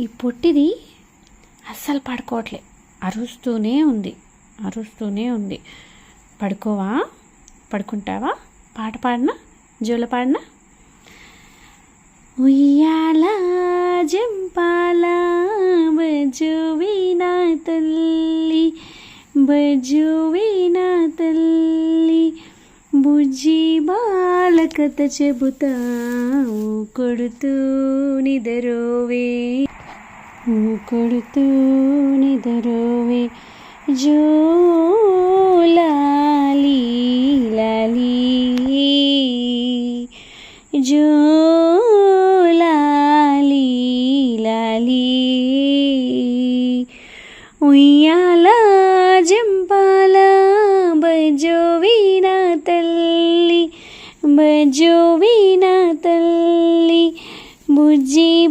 ఈ పొట్టిది అస్సలు పడుకోవట్లే. అరుస్తూనే ఉంది. అరుస్తూనే ఉంది. పడుకోవా? పడుకుంటావా? పాట పాడినా? జోల పాడినా? ఉయ్యాల జంపాల బజువినా తల్లి బజువినా తల్లి బుజ్జి బాలకథ చెబుతా కొడుతూ నిదరోవే. కొడుతూ నిదరోవే జూలాలి లాలి జూలాలి లాలి ఉయ్యాల జంపాల బజోవిన తల్లి బజోవిన తల్లి బుజ్జి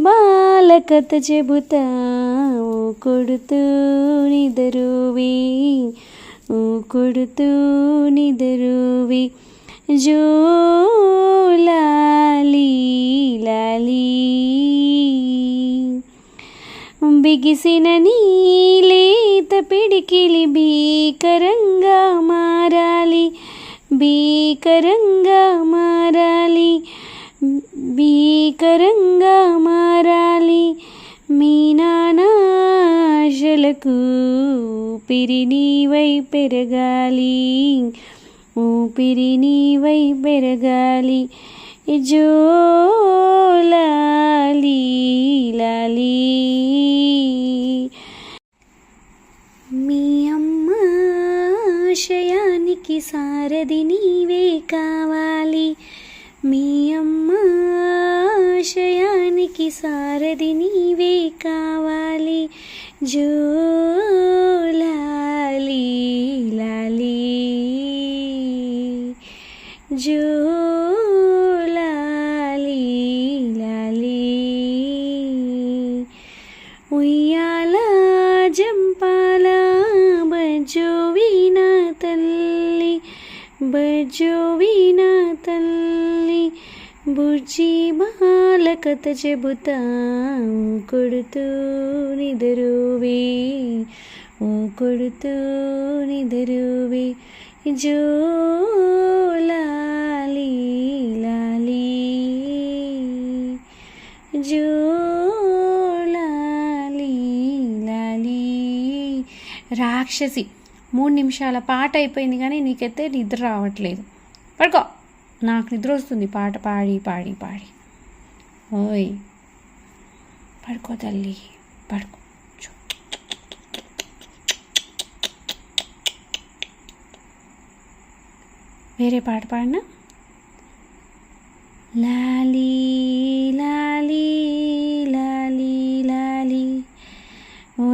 కథ చెబుతా ఓ కొడుతూ నిదరువి. ఓ కొడుతూ నిదరువి. జోలాలి లాలి బిగిసిన నీలేత పిడికిలి భీకరంగా మారాలి భీకరంగా మారాలి. భీకరంగా మారాలి. మీ నానాశలకు ఊపిరి నీవై పెరగాలి. ఊపిరి నీవై పెరగాలి. జోలాలి లాలి. మీ అమ్మ ఆశయానికి సారథి నీవే కావాలి. మీ అమ్మ ఆశయానికి సారథి నీవే కావాలి. జోలాలి లాలి జోలాలి లాలి. ఉయ్యాల ఉయ్య బజోవిన తల్లి బుజ్జి బాల కథ చెబుతా. కొడుతూ నిదరువి ఓ కొడుతూ నిదరువి జోలాలి లాలి జోలాలి లాలి. రాక్షసి మూడు నిమిషాల పాట అయిపోయింది కానీ నీకైతే నిద్ర రావట్లేదు. పడుకో. నాకు నిద్ర వస్తుంది. పాట పాడి పాడి పాడి. ఓయ్. పడుకో తల్లి. పడుకో. వేరే పాట పాడినా? లాలీ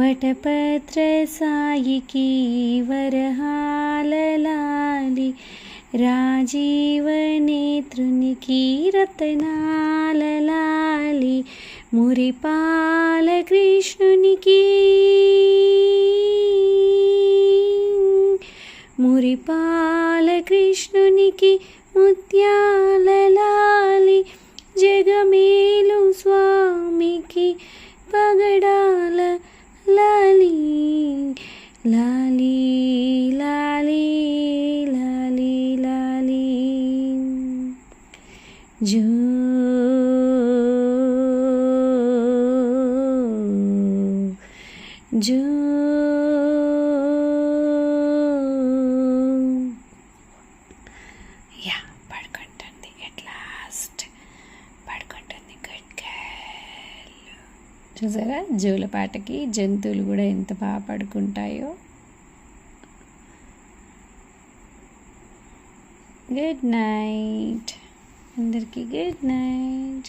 వటపత్ర సాయికి వరహాల లాలి రాజీవ నేత్రునికి రతనాల లాలి మురిపాల కృష్ణునికి మురిపాల కృష్ణునికి ముత్యాల లాలి జగమేలు స్వామికి పగడాల జో జో యా పడుకుంటుంది. ఎట్ లాస్ట్ పడుకుంటుంది. గుడ్ గర్ల్ చూసారా? జూల పాటకి జంతువులు కూడా ఎంత బాగా పడుకుంటాయో. గుడ్ నైట్ అందరికీ గుడ్ నైట్